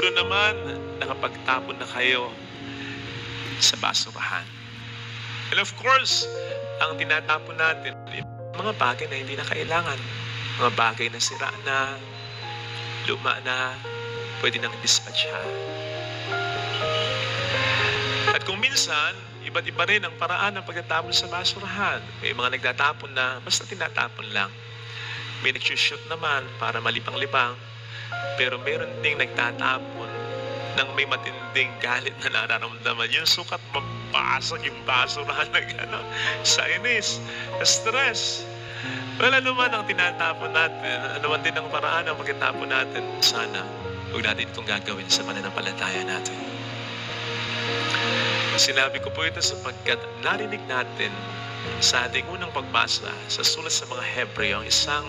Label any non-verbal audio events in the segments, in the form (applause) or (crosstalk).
Siguro naman, nakapagtapon na kayo sa basurahan. And of course, ang tinatapon natin, mga bagay na hindi na kailangan. Mga bagay na sira na, luma na, pwede nang dispatchahan. At kung minsan, iba't iba rin ang paraan ng pagtatapon sa basurahan. May mga nagtatapon na basta tinatapon lang. May nagsushoot naman para malipang-lipang. Pero meron ding nagtatapon ng may matinding galit na nararamdaman. Yung sukat mabasag yung basurahan na (laughs) gano'n. Sa inis, stress. Well, ano man ang tinatapon natin, ano man din ang paraan ng pagkatapon natin, sana huwag natin itong gagawin sa mananampalataya natin. Sinabi ko po ito sapagkat narinig natin sa ating unang pagbasa sa sulat sa mga Hebreo ang isang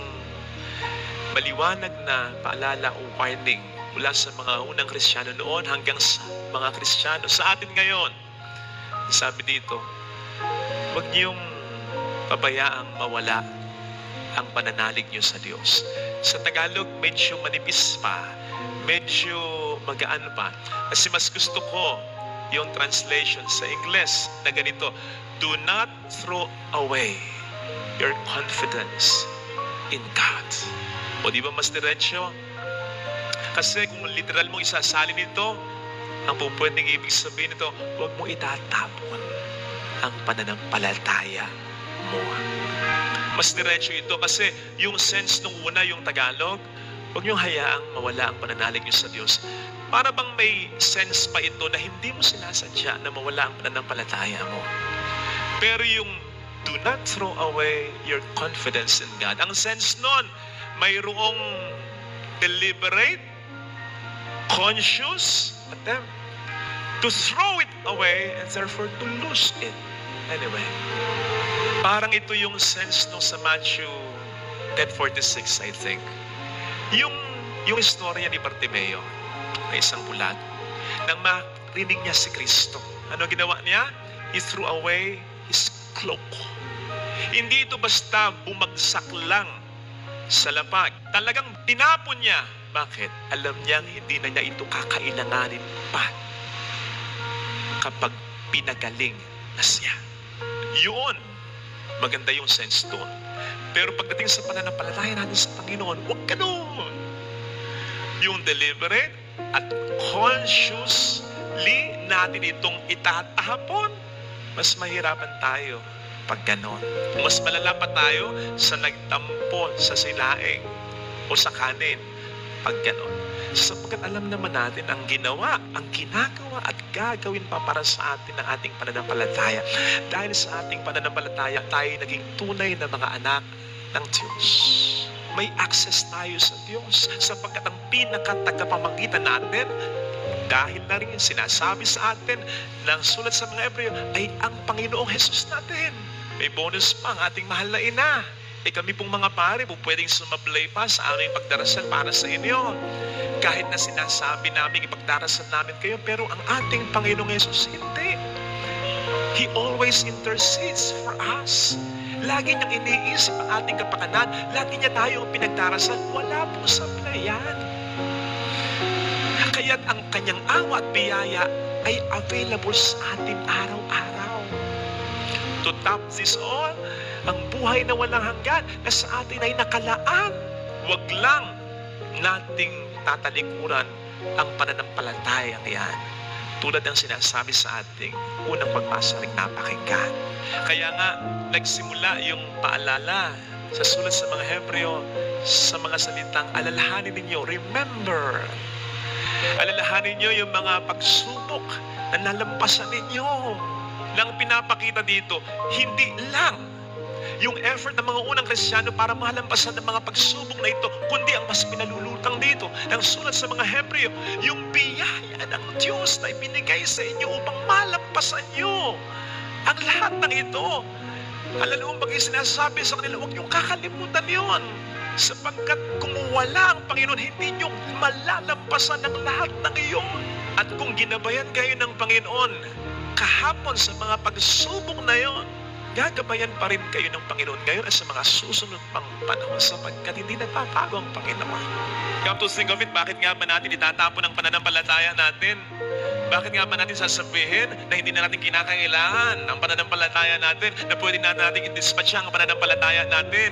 maliwanag na paalala o warning mula sa mga unang Kristiyano noon hanggang sa mga Kristiyano sa atin ngayon. Sabi dito, huwag niyong pabayaang mawala ang pananalig niyo sa Diyos. Sa Tagalog, medyo manipis pa, medyo magaan pa. Kasi mas gusto ko yung translation sa Ingles na ganito, Do not throw away your confidence in God. O di ba mas diretsyo? Kasi kung literal mong isasalin nito, ang po pwedeng ibig sabihin nito, huwag mo itatapon ang pananampalataya mo. Mas diretsyo ito kasi yung sense nung una, yung Tagalog, huwag niyong hayaang mawala ang pananalig niyo sa Diyos. Para bang may sense pa ito na hindi mo sinasadya na mawala ang pananampalataya mo. Pero yung do not throw away your confidence in God. Ang sense nun, mayroong deliberate, conscious attempt to throw it away and therefore to lose it. Anyway, parang ito yung sense nung sa Matthew 10.46, I think. Yung, yung istorya ni Bartimeo, na isang bulag, nang marinig niya si Kristo. Ano ginawa niya? He threw away his cloak. Hindi ito basta bumagsak lang sa lapag. Talagang tinapon niya. Bakit? Alam niyang hindi na niya ito kakailanganin pa kapag pinagaling na siya. Yun. Maganda yung sense doon. Pero pagdating sa pananampalataya natin sa Panginoon, huwag doon. Yung deliberate at consciously natin itong itatapon, mas mahirapan tayo pag ganon. Mas malala pa tayo sa nagtampo sa silaing o sa kanin pag ganon. Sapagkat alam naman natin ang ginawa, ang ginagawa at gagawin pa para sa atin ng ating pananampalataya. Dahil sa ating pananampalataya, tayo naging tunay na mga anak ng Diyos. May access tayo sa Diyos sapagkat ang pinakatagapamagitan natin dahil na rin sinasabi sa atin ng sulat sa mga Ebreo ay ang Panginoong Jesus natin. May bonus pa ang ating mahal na ina. Eh kami pong mga pare po pwedeng sumablay pa sa aming pagdarasal para sa inyo. Kahit na sinasabi namin ipagdarasal namin kayo, pero ang ating Panginoong Yesus hindi. He always intercedes for us. Lagi niyang iniisip ang ating kapakanan. Lagi niya tayong pinagdarasal. Wala pong sablayan. Kaya't ang kanyang awa at biyaya ay available sa atin araw-araw. To top this all, ang buhay na walang hanggan na sa atin ay nakalaan. Huwag lang nating tatalikuran ang pananampalatayang yan. Tulad ng sinasabi sa ating unang pagbasa rin napakinggan. Kaya nga, nagsimula yung paalala sa sulat sa mga Hebreo sa mga salitang alalahanin ninyo, remember. Alalahanin ninyo yung mga pagsubok na nalampasan ninyo. Nang pinapakita dito, hindi lang yung effort ng mga unang Krisyano para malampasan ng mga pagsubok na ito, kundi ang mas pinalulutang dito ng sulat sa mga Hebreo, yung biyaya ng Diyos na ibinigay sa inyo upang malampasan nyo ang lahat ng ito. Mo, bagay sinasabi sa kanila, huwag niyong kakalimutan yon sapagkat kung wala ang Panginoon, hindi nyo malalampasan ang lahat ng iyon. At kung ginabayan kayo ng Panginoon kahapon sa mga pagsubok na yon, gagabayan pa rin kayo ng Panginoon ngayon at sa mga susunod pang panahon sapagkat hindi nagpapago ang Panginoon. Come to think of it, bakit nga ba natin itatapon ang pananampalataya natin? Bakit nga ba natin sasabihin na hindi na natin kinakailangan ang pananampalataya natin, na pwede na natin i-dispatch ang pananampalataya natin?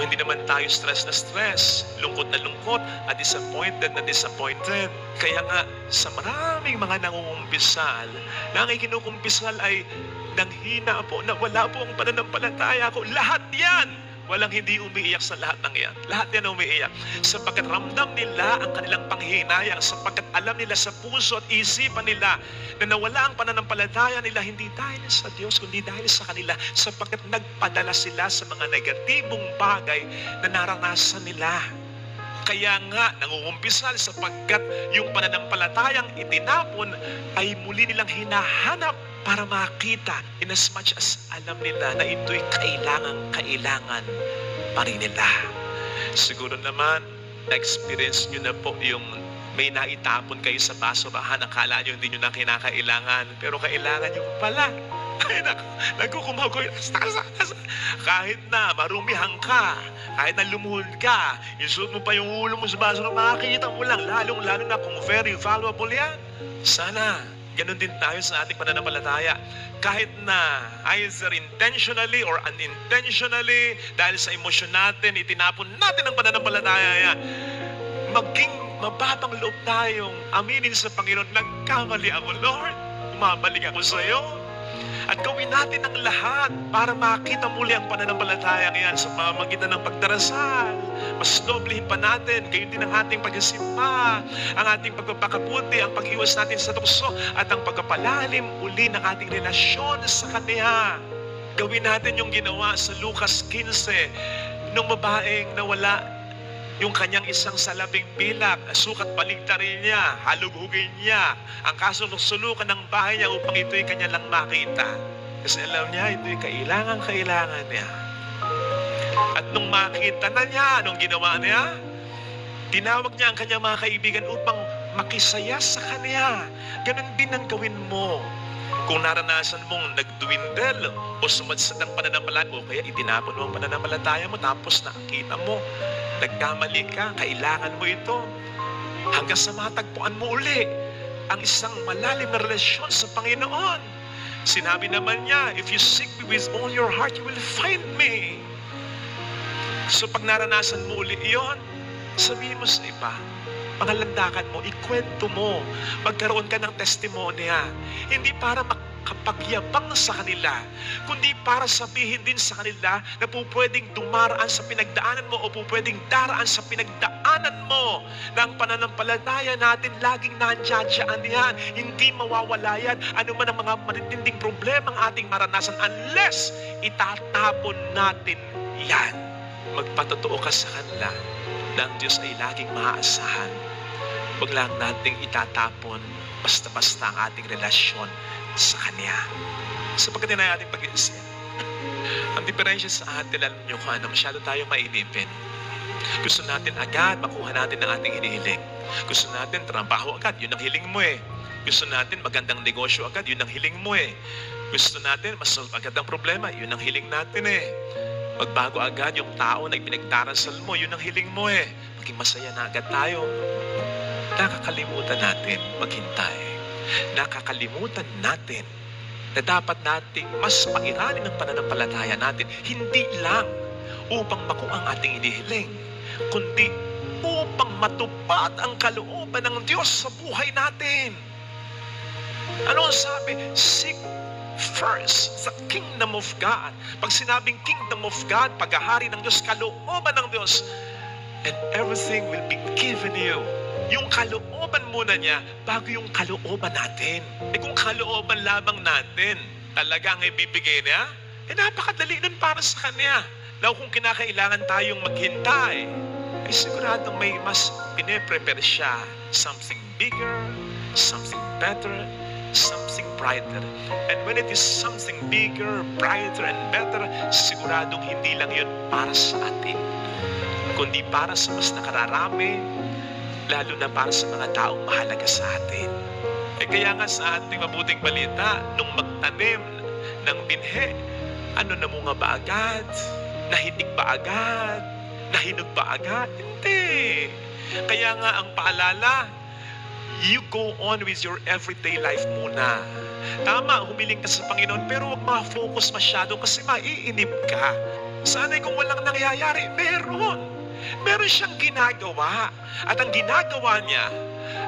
Kung hindi naman tayo stress na stress, lungkot na lungkot, at disappointed na disappointed. Kaya nga, sa maraming mga nangungumpisal, na ang ikinukumpisal ay nanghina po, na wala po ang pananampalataya ko. Lahat yan! Walang hindi umiiyak sa lahat ng yan. Lahat yan umiiyak. Sapagkat ramdam nila ang kanilang panghinayang, sapagkat alam nila sa puso at isipan nila na nawala ang pananampalataya nila hindi dahil sa Diyos, kundi dahil sa kanila, sapagkat nagpadala sila sa mga negatibong bagay na naranasan nila. Kaya nga, nangungumpisal sapagkat yung pananampalatayang itinapon ay muli nilang hinahanap para makita in as much as alam nila na ito'y kailangan-kailangan pa rin nila. Siguro naman, na-experience nyo na po yung may naitapon kayo sa basurahan, akala nyo hindi nyo na kinakailangan, pero kailangan nyo pala. (laughs) Ay, naku, nagkukumagoy. Kahit na marumihan ka, kahit na lumuhod ka, isuot mo pa yung ulo mo sa basura, makikita mo lang, lalong-lalo na kung very valuable yan. Sana, ganun din tayo sa ating pananampalataya. Kahit na either intentionally or unintentionally, dahil sa emosyon natin, itinapon natin ang pananampalataya. Maging mababang loob tayong aminin sa Panginoon, nagkamali ako, Lord. Umabalik ako sa iyo. At gawin natin ang lahat para makita muli ang pananampalataya ngayon sa pamamagitan ng pagdarasal. Mas doblehin pa natin, gayon din ang ating pagsisimba, ang ating pagpapakabuti, ang pag-iwas natin sa tukso, at ang pagpapalalim uli ng ating relasyon sa Kanya. Gawin natin yung ginawa sa Lucas 15, nung babaeng nawala yung kanyang isang salabing pilak, sukat baligtarin niya, halughugin niya, ang kasulok-sulukan ng bahay niya upang ito'y kanya lang makita. Kasi alam niya, ito'y kailangan-kailangan niya. At nung makita na niya, anong ginawa niya? Tinawag niya ang kanyang mga kaibigan upang makisaya sa kanya. Ganon din ang gawin mo. Kung naranasan mong nagduwindel o sumadsad ng pananampalataya o kaya itinapon mo ang pananampalataya mo tapos nakita mo nagkamali ka, kailangan mo ito. Hanggang sa matagpuan mo uli ang isang malalim na relasyon sa Panginoon. Sinabi naman niya, if you seek me with all your heart, you will find me. So pag naranasan mo uli iyon, sabihin mo sa iba, pangalandakan mo, ikwento mo, magkaroon ka ng testimonya. Hindi para makapagyabang sa kanila, kundi para sabihin din sa kanila na po pwedeng dumaraan sa pinagdaanan mo o po pwedeng daraan sa pinagdaanan mo ang pananampalataya natin laging nandiyadyaan yan. Hindi mawawala yan. Ano man ang mga matitinding problema ang ating maranasan unless itatapon natin yan. Magpatotoo ka sa kanila na ang Diyos ay laging maaasahan. Huwag lang nating itatapon basta-basta ang ating relasyon sa Kanya. Sapagkat yun ay ating pag-iisip. (laughs) Ang diferensya sa atin, alam nyo kung ano, masyado tayo mainipin. Gusto natin agad makuha natin ang ating hinihiling. Gusto natin trabaho agad, yun ang hiling mo eh. Gusto natin magandang negosyo agad, yun ang hiling mo eh. Gusto natin masolve agad ang problema, yun ang hiling natin eh. Magbago agad yung tao na ipinagdarasal mo, yun ang hiling mo eh. Maging masaya na agad tayo. Nakakalimutan natin maghintay. Nakakalimutan natin na dapat nating mas pairanin ang pananampalataya natin, hindi lang upang makuha ang ating inihiling, kundi upang matupad ang kalooban ng Diyos sa buhay natin. Ano ang sabi? Seek first the kingdom of God. Pag sinabing kingdom of God, paghahari ng Diyos, kalooban ng Diyos, and everything will be given you. Yung kalooban muna niya bago yung kalooban natin. Eh kung kalooban lamang natin, talagang ibibigay niya, eh napakadali nun para sa Kanya. Now kung kinakailangan tayong maghintay, ay siguradong may mas piniprepare siya. Something bigger, something better, something brighter. And when it is something bigger, brighter, and better, siguradong hindi lang yun para sa atin, kundi para sa mas nakararami, lalo na para sa mga taong mahalaga sa atin. Eh kaya nga sa ating mabuting balita, nung magtanim ng binhe Ano namunga ba agad? Nahitig ba agad? Nahinog ba agad? Hindi. Kaya nga ang paalala, you go on with your everyday life muna. Tama, humiling ka sa Panginoon, pero huwag ma-focus masyado kasi maiinip ka. Sana'y kung walang nangyayari, meron. Meron siyang ginagawa. At ang ginagawa niya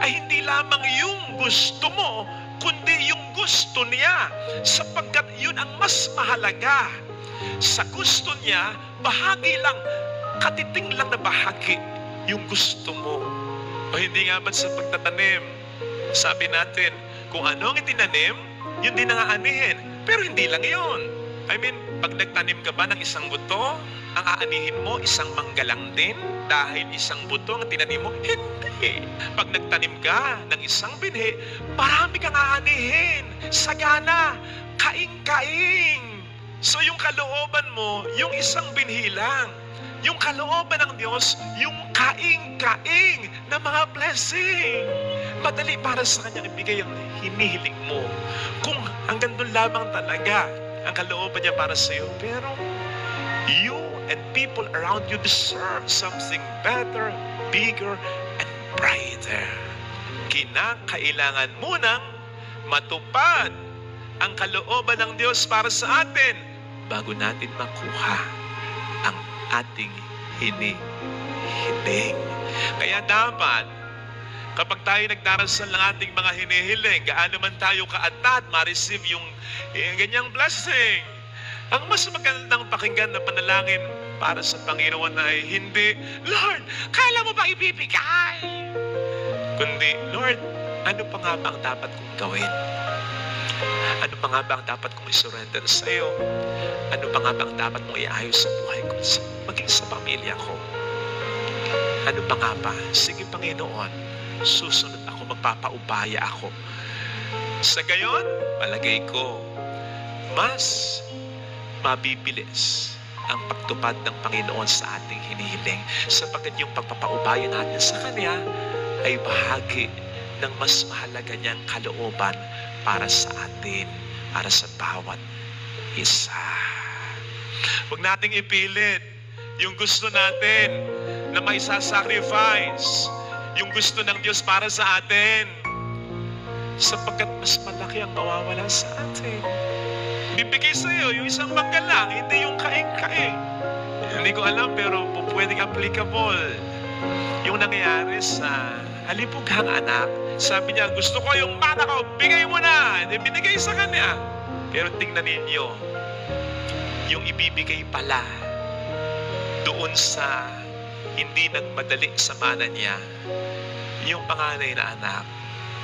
ay hindi lamang yung gusto mo, kundi yung gusto niya. Sapagkat yun ang mas mahalaga. Sa gusto niya, bahagi lang, katiting lang na bahagi yung gusto mo. O hindi nga ba sa pagtatanim? Sabi natin, kung ano ang itinanim, yun din ang aanihin. Pero hindi lang yun. I mean, pag nagtanim ka ba ng isang buto, ang aanihin mo isang manggalang din dahil isang buto ang tinanim mo? Hindi. Pag nagtanim ka ng isang binhi, marami kang aanihin. Sagana, kaing-kaing. So yung kalooban mo, yung isang binhi lang. Yung kalooban ng Diyos, yung kaing-kaing na mga blessing. Madali para sa Kanya ibigay ang hinihiling mo. Kung hanggang doon lamang talaga ang kalooban niya para sa iyo. Pero you and people around you deserve something better, bigger, and brighter. Kinakailangan munang matupad ang kalooban ng Diyos para sa atin bago natin makuha ang ating hinihiling. Kaya dapat, kapag tayo nagdarasal ng ating mga hinihiling, gaano man tayo kaatat, ma-receive yung eh, ganyang blessing. Ang mas magandang pakinggan na panalangin para sa Panginoon ay hindi, Lord, kala mo ba ibibigay? Kundi, Lord, ano pa nga ba ang dapat kong gawin? Ano pa nga ba ang dapat kong isurrender sa iyo? Ano pa nga ba ang dapat mong iayos sa buhay ko, maging sa pamilya ko? Ano pa nga ba? Sige, Panginoon, susunod ako, magpapaubaya ako. Sa gayon, palagay ko, mas mabibilis ang pagtupad ng Panginoon sa ating hinihiling sapagkat yung pagpapaubaya natin sa Kanya ay bahagi ng mas mahalaga niyang kalooban para sa atin, para sa bawat isa. Huwag nating ipilit yung gusto natin na may sacrifice, yung gusto ng Diyos para sa atin, sapagkat mas malaki ang mawawala sa atin. Bibigay sa iyo yung isang mangga lang, hindi yung kaing-kaing. Hindi ko alam pero pwedeng applicable yung nangyayari sa halimughang anak. Sabi niya, gusto ko yung mana ko, bigay mo na. Hindi binigay sa kanya. Pero tingnan ninyo, yung ibibigay pala doon sa hindi nagmadali sa mana niya, yung panganay na anak,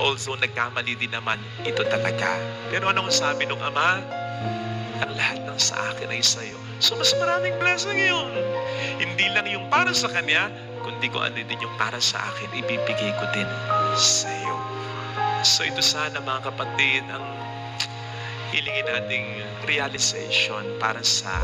although nagkamali din naman, ito talaga. Pero anong sabi ng ama? Ang lahat ng sa akin ay sa iyo. So mas maraming blessing yun. Hindi lang yung para sa kanya, kundi kung ano din yung para sa akin, ibibigay ko din sa iyo. So ito sana mga kapatid, ang hilingin nating realization para sa